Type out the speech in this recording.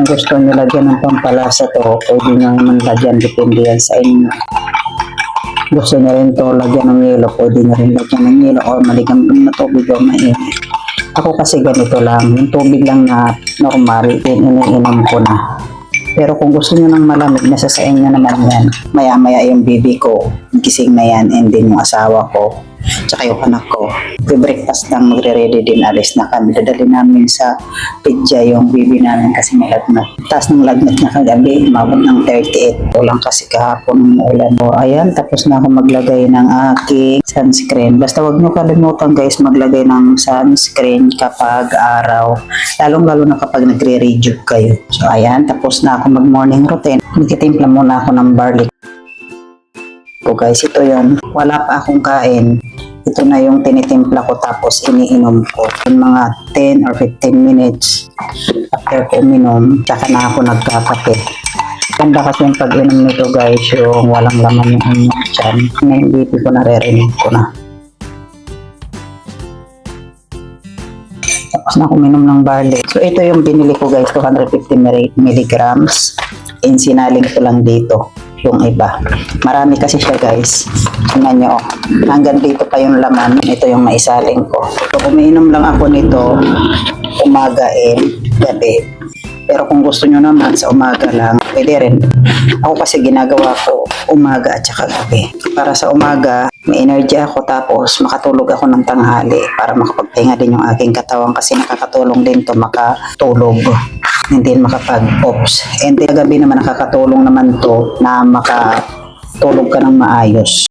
Kung gusto nyo lagyan ng pampalasa to, pwede nyo naman lagyan, depende yan sa inyo. Gusto nyo rin to lagyan ng yelo, pwede nyo rin lagyan ng yelo o maligam na tubig o mainit. Ako kasi ganito lang, yung tubig lang na normal, iniinom ko na. Pero kung gusto nyo ng malamig, nasa sa inyo naman yan. Maya-maya yung baby ko, gising na yan, and then yung asawa ko, tsaka yung anak ko. Pre-breakfast lang, magre-ready din, alis na kami. Dadali namin sa pizza yung baby namin kasi may lagnat. Taas ng lagnat niya kagabi, umabot ng 38. Ulang kasi kahapon ng ulan. O, ayan, tapos na ako maglagay ng aking sunscreen. Basta wag nyo kalimutan guys, maglagay ng sunscreen kapag araw. Lalong-lalo na kapag nagre-rejuve kayo. So, ayan, tapos na ako mag-morning routine. Nagtitimpla muna ako ng barley ko guys. Ito yon Wala pa akong kain. Ito na yung tinitimpla ko tapos iniinom ko. Yung mga 10 or 15 minutes after ko uminom, tsaka na ako nagkakape. Ganda kasi yung pag-inom nito guys, yung walang laman yung ano dyan. Na yung BP ko naririnig ko na. Tapos na ako uminom ng barley. So ito yung binili ko guys, 250 mili- milligrams. And sinaling ko lang dito yung iba. Marami kasi siya guys. Tingnan nyo, oh. hanggang dito pa yung laman. Ito yung maisaling ko. So umiinom lang ako nito umaga and gabi. Pero kung gusto nyo naman sa umaga lang, pwede rin. Ako kasi ginagawa ko umaga at saka gabi. Para sa umaga, may energy ako tapos makatulog ako ng tanghali para makapagpahinga din yung aking katawan kasi nakakatulong din to makatulog hindi makapag-ops. And then, gabi naman nakakatulong naman to na makatulog ka ng maayos.